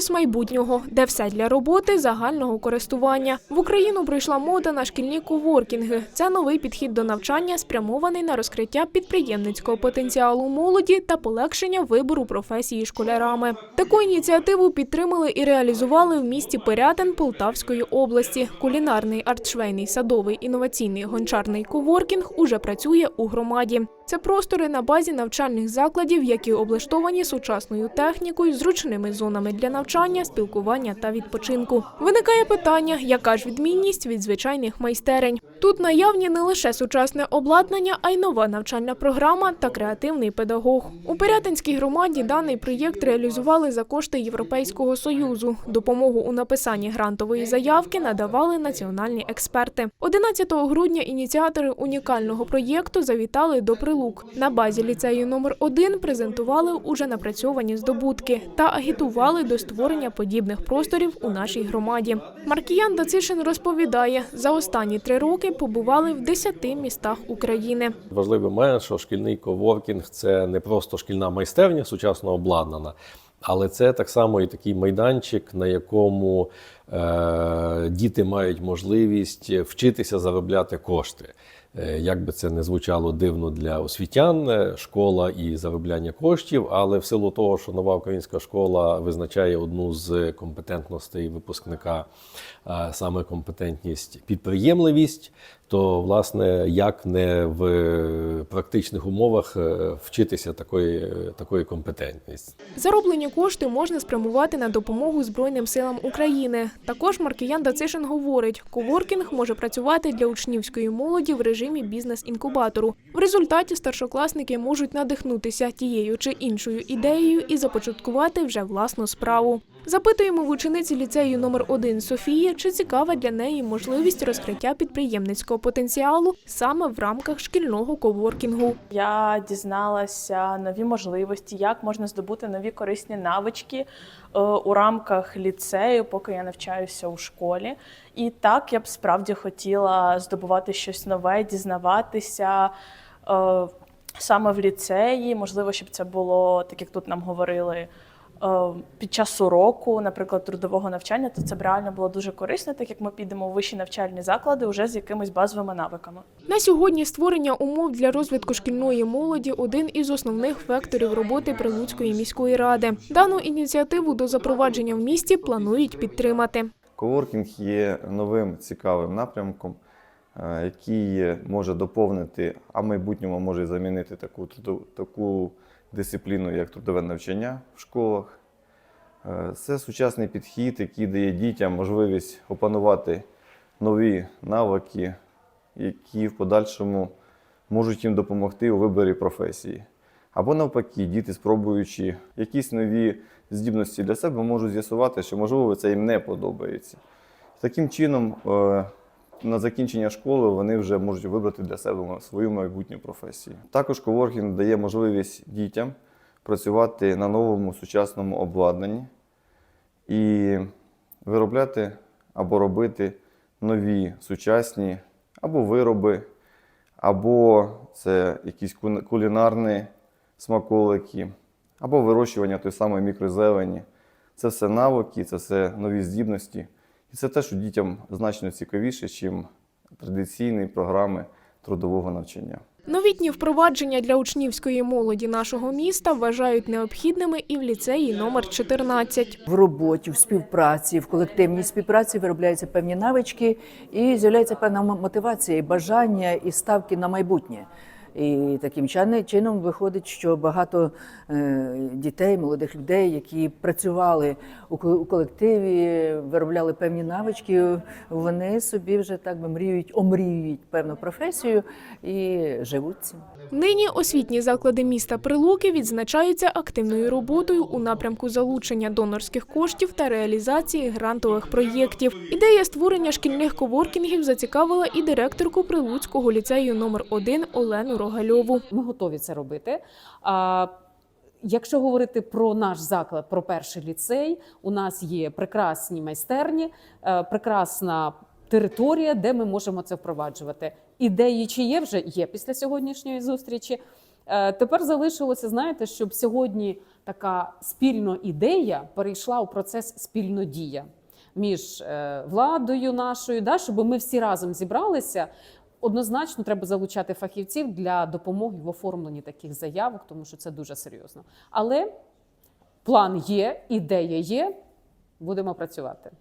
Офіс майбутнього, де все для роботи загального користування. В Україну прийшла мода на шкільні коворкінги. Це новий підхід до навчання, спрямований на розкриття підприємницького потенціалу молоді та полегшення вибору професії школярами. Таку ініціативу підтримали і реалізували в місті Пирятин Полтавської області. Кулінарний, артшвейний, садовий, інноваційний гончарний коворкінг уже працює у громаді. Це простори на базі навчальних закладів, які облаштовані сучасною технікою, зручними зонами для навчання, спілкування та відпочинку. Виникає питання, яка ж відмінність від звичайних майстерень. Тут наявні не лише сучасне обладнання, а й нова навчальна програма та креативний педагог. У Пирятинській громаді даний проєкт реалізували за кошти Європейського союзу. Допомогу у написанні грантової заявки надавали національні експерти. 11 грудня ініціатори унікального проєкту завітали до Прилук. На базі ліцею номер 1 презентували уже напрацьовані здобутки та агітували до створення подібних просторів у нашій громаді. Маркіян Дацишин розповідає, за останні три роки побували в 10 містах України. Важливий момент, що шкільний коворкінг це не просто шкільна майстерня, сучасно обладнана, але це так само і такий майданчик, на якому діти мають можливість вчитися заробляти кошти. Е, Як би це не звучало дивно для освітян, е, школа і заробляння коштів, але в силу того, що нова українська школа визначає одну з компетентностей випускника, е, саме компетентність підприємливість, то власне як не в практичних умовах е, вчитися такої, такої компетентності. Зароблені кошти можна спрямувати на допомогу Збройним силам України. Також Маркіян Дацишин говорить, коворкінг може працювати для учнівської молоді в режимі бізнес-інкубатору. В результаті старшокласники можуть надихнутися тією чи іншою ідеєю і започаткувати вже власну справу. Запитуємо в учениці ліцею номер 1 Софії, чи цікава для неї можливість розкриття підприємницького потенціалу саме в рамках шкільного коворкінгу. Я дізналася нові можливості, як можна здобути нові корисні навички е, у рамках ліцею, поки я навчаюся у школі. І так я б справді хотіла здобувати щось нове, дізнаватися. е, Саме в ліцеї, можливо, щоб це було, так як тут нам говорили, під час уроку, наприклад, трудового навчання, то це б реально було дуже корисно, так як ми підемо у вищі навчальні заклади вже з якимись базовими навиками. На сьогодні створення умов для розвитку шкільної молоді один із основних векторів роботи Прилуцької міської ради. Дану ініціативу до запровадження в місті планують підтримати. Коворкінг є новим цікавим напрямком, е, який може доповнити, а в майбутньому може замінити таку, труду- таку дисципліну, як трудове навчання в школах. Е, Це сучасний підхід, який дає дітям можливість опанувати нові навики, які в подальшому можуть їм допомогти у виборі професії. Або навпаки, діти, спробуючи якісь нові здібності для себе, можуть з'ясувати, що можливо це їм не подобається. Таким чином, е, на закінчення школи вони вже можуть вибрати для себе свою майбутню професію. Також коворкінг дає можливість дітям працювати на новому сучасному обладнанні і виробляти або робити нові сучасні або вироби, або це якісь кулінарні смаколики, або вирощування той самої мікрозелені. Це все навики, це все нові здібності. І це те, що дітям значно цікавіше, ніж традиційні програми трудового навчання. Новітні впровадження для учнівської молоді нашого міста вважають необхідними і в ліцеї номер 14. в роботі, в співпраці, в колективній співпраці виробляються певні навички і з'являється певна мотивація, і бажання і ставки на майбутнє. І таким чином виходить, що багато е, дітей, молодих людей, які працювали у колективі, виробляли певні навички, вони собі вже так би мріють, омріюють певну професію і живуть цим. Нині освітні заклади міста Прилуки відзначаються активною роботою у напрямку залучення донорських коштів та реалізації грантових проєктів. Ідея створення шкільних коворкінгів зацікавила і директорку Прилуцького ліцею номер 1 Олену Рогальову. Ми готові це робити. А, Якщо говорити про наш заклад, про перший ліцей, у нас є прекрасні майстерні, е, прекрасна територія, де ми можемо це впроваджувати. Ідеї чи є вже є після сьогоднішньої зустрічі. Е, Тепер залишилося, знаєте, щоб сьогодні така спільна ідея перейшла у процес спільнодія між е, владою нашою, да, щоб ми всі разом зібралися. Однозначно треба залучати фахівців для допомоги в оформленні таких заявок, тому що це дуже серйозно. Але план є, ідея є. Будемо працювати.